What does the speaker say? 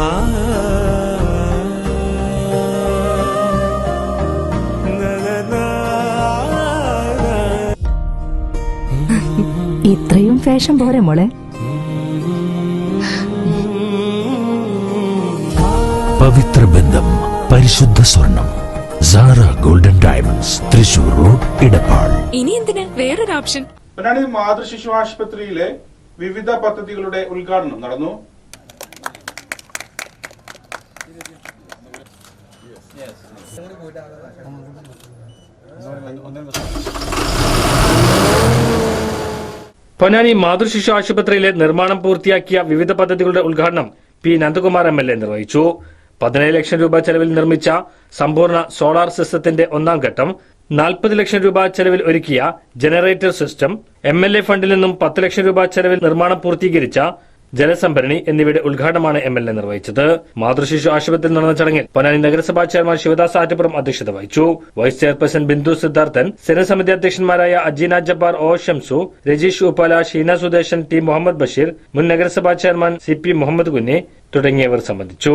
ഇത്രയും ഫാഷൻ പോരെ മോളെ. പവിത്ര ബന്ധം പരിശുദ്ധ സ്വർണം Sara golden diamonds Thrissur road Edappal ഇനി എന്തിന്? വേറൊരു ഓപ്ഷൻ. മാതൃശിശു ആശുപത്രിയിലെ വിവിധ പദ്ധതികളുടെ ഉദ്ഘാടനം നടന്നു. പൊന്നാനി മാതൃശിശു ആശുപത്രിയിലെ നിർമ്മാണം പൂർത്തിയാക്കിയ വിവിധ പദ്ധതികളുടെ ഉദ്ഘാടനം P Nandakumar M L A നിർവഹിച്ചു. പതിനേഴ് ലക്ഷം രൂപ ചെലവിൽ നിർമ്മിച്ച സമ്പൂർണ സോളാർ സിസ്റ്റത്തിന്റെ ഒന്നാം ഘട്ടം നാൽപ്പത് ലക്ഷം രൂപ ചെലവിൽ ഒരുക്കിയ generator system M L A ഫണ്ടിൽ നിന്നും പത്ത് ലക്ഷം രൂപ ചെലവിൽ നിർമ്മാണം പൂർത്തീകരിച്ച ജലസംഭരണി എന്നിവയുടെ ഉദ്ഘാടനമാണ് എം എൽ എ നിർവഹിച്ചത്. മാതൃശിശു ആശുപത്രിയിൽ നടന്ന ചടങ്ങിൽ പൊന്നാനി നഗരസഭാ ചെയർമാൻ ശിവദാസ് ആറ്റപ്പുറം അധ്യക്ഷത വഹിച്ചു. വൈസ് ചെയർപേഴ്സൺ ബിന്ദു സിദ്ധാർത്ഥൻ സ്ഥിരസമിതി അധ്യക്ഷന്മാരായ അജീന ജബ്ബാർ ഒ ഷംസു രജീഷ് ഉപ്പാല ഷീന സുദേശൻ ടി മുഹമ്മദ് ബഷീർ മുൻ നഗരസഭാ chairman C P Muhammad Kunhi തുടങ്ങിയവർ സംബന്ധിച്ചു.